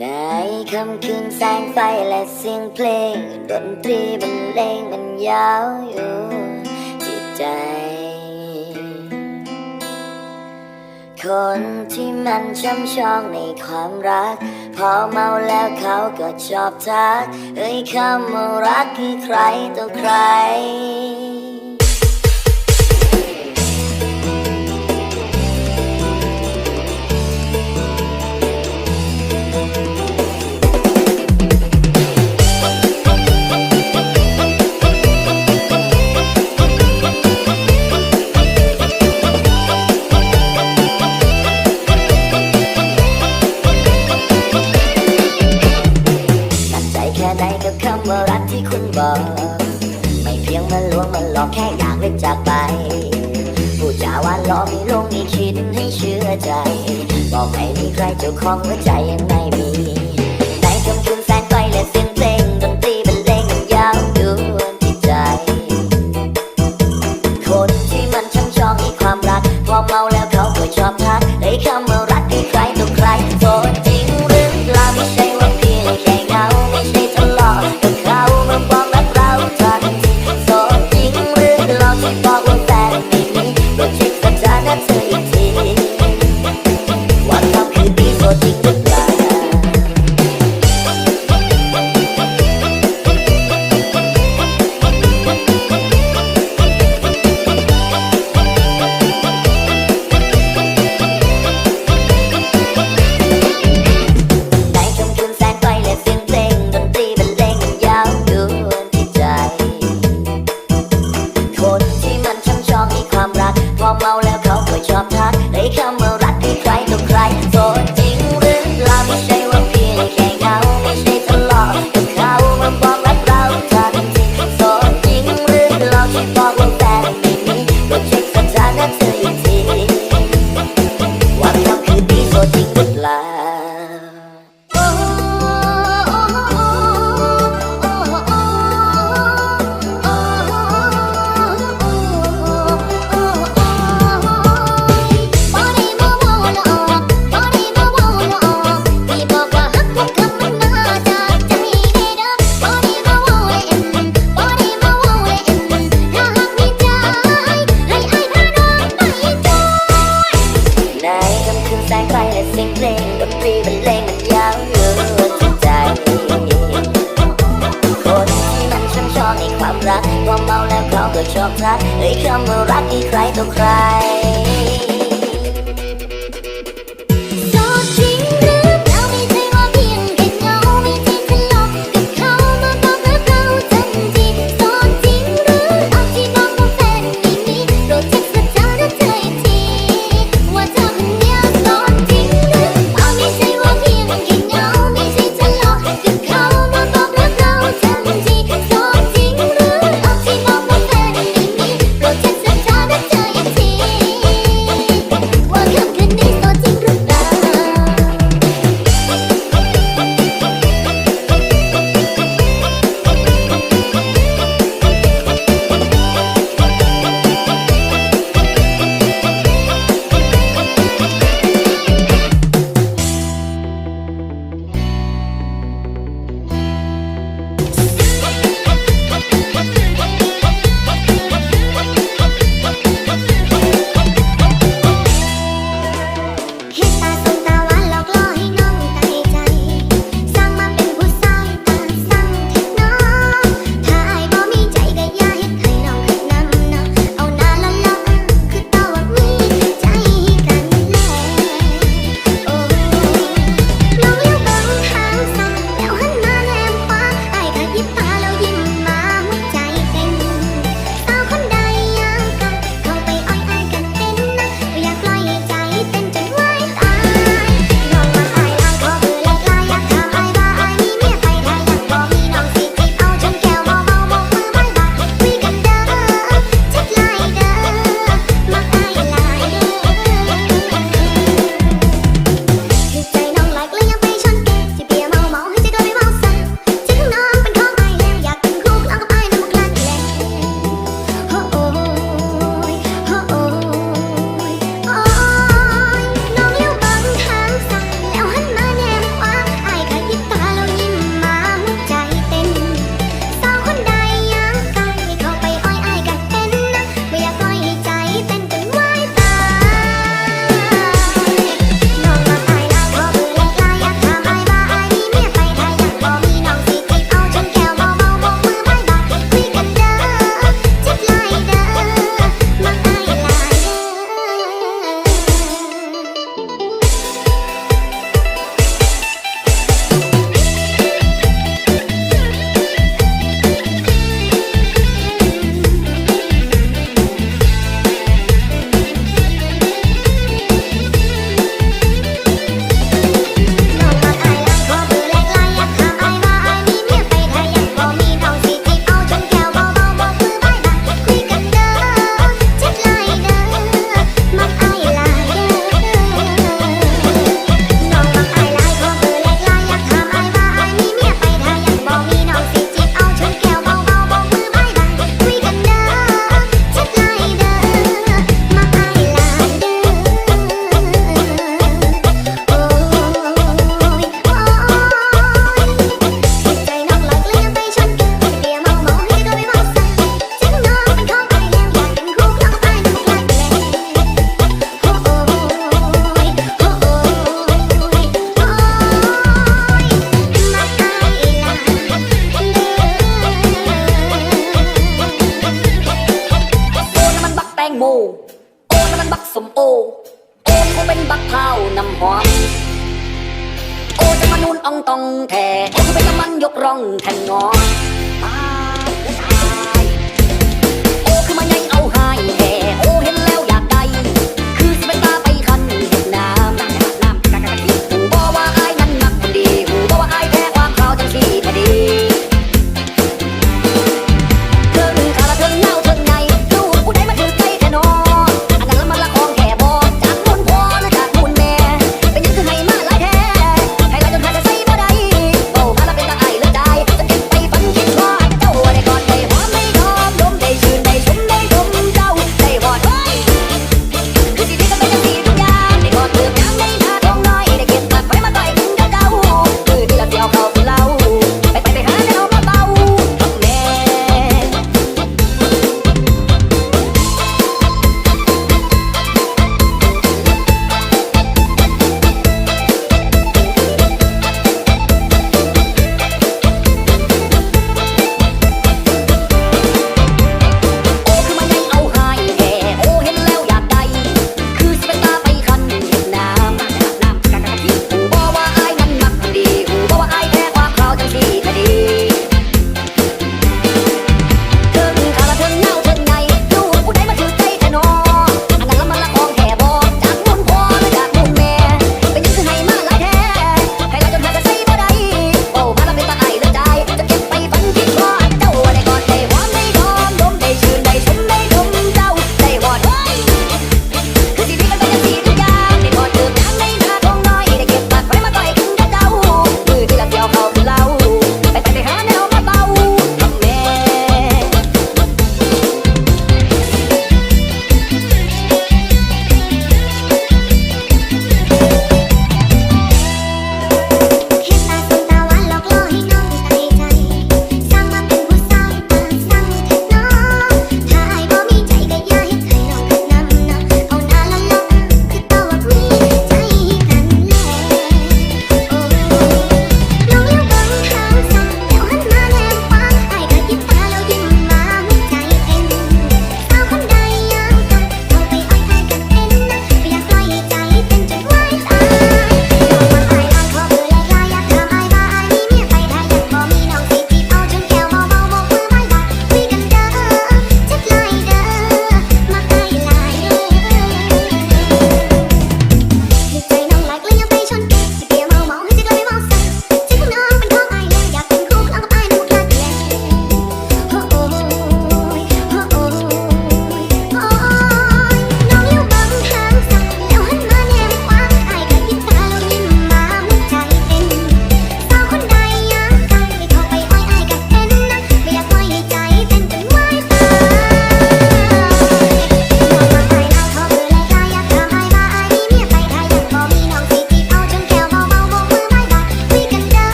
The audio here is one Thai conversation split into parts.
ในคำคืนแสงไฟและเสียงเพลง ดนตรีบรรเลงมันยาวอยู่จิตใจ คนที่มันช้ำชองในความรัก พอเมาแล้วเขาก็ชอบทักเอ้ยคำว่ารักคือใครต่อใคร on the giant. ักสมโอ โอกูเป็นบักเผาน้ำหอม โอจะมานูนอองตองแท่โอกูเป็นกำมันยกร่องแทนงอ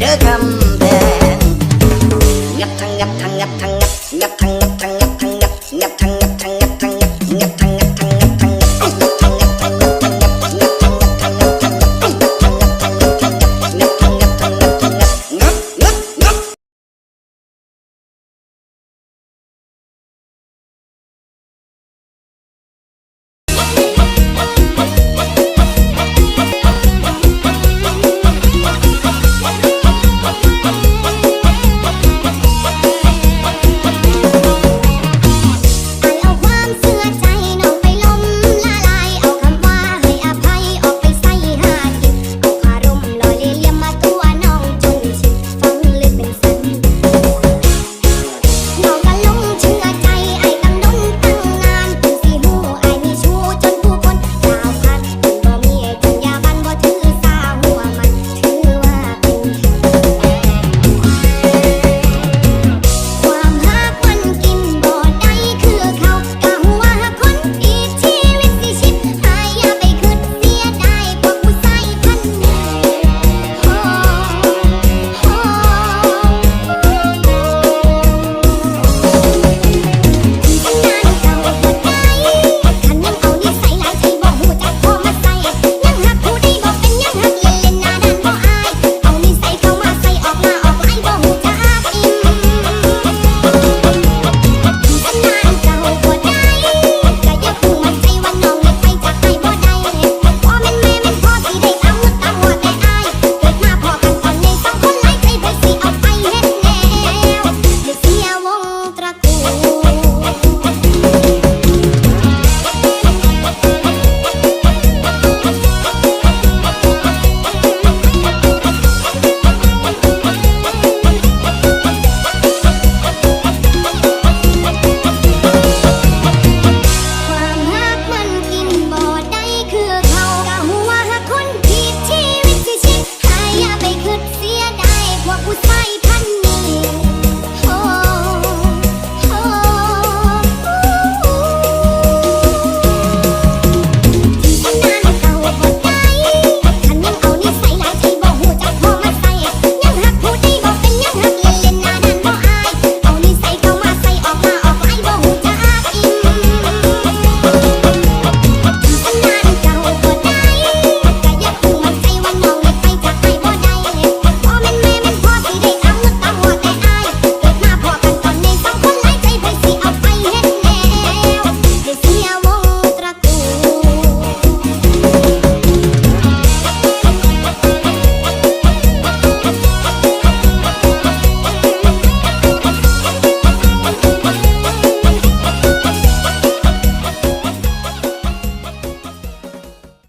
เด้อคำแพงงับทั้งงับทั้งงับทั้งงับงับทั้งงับทั้งงับทั้งงับงับทั้ง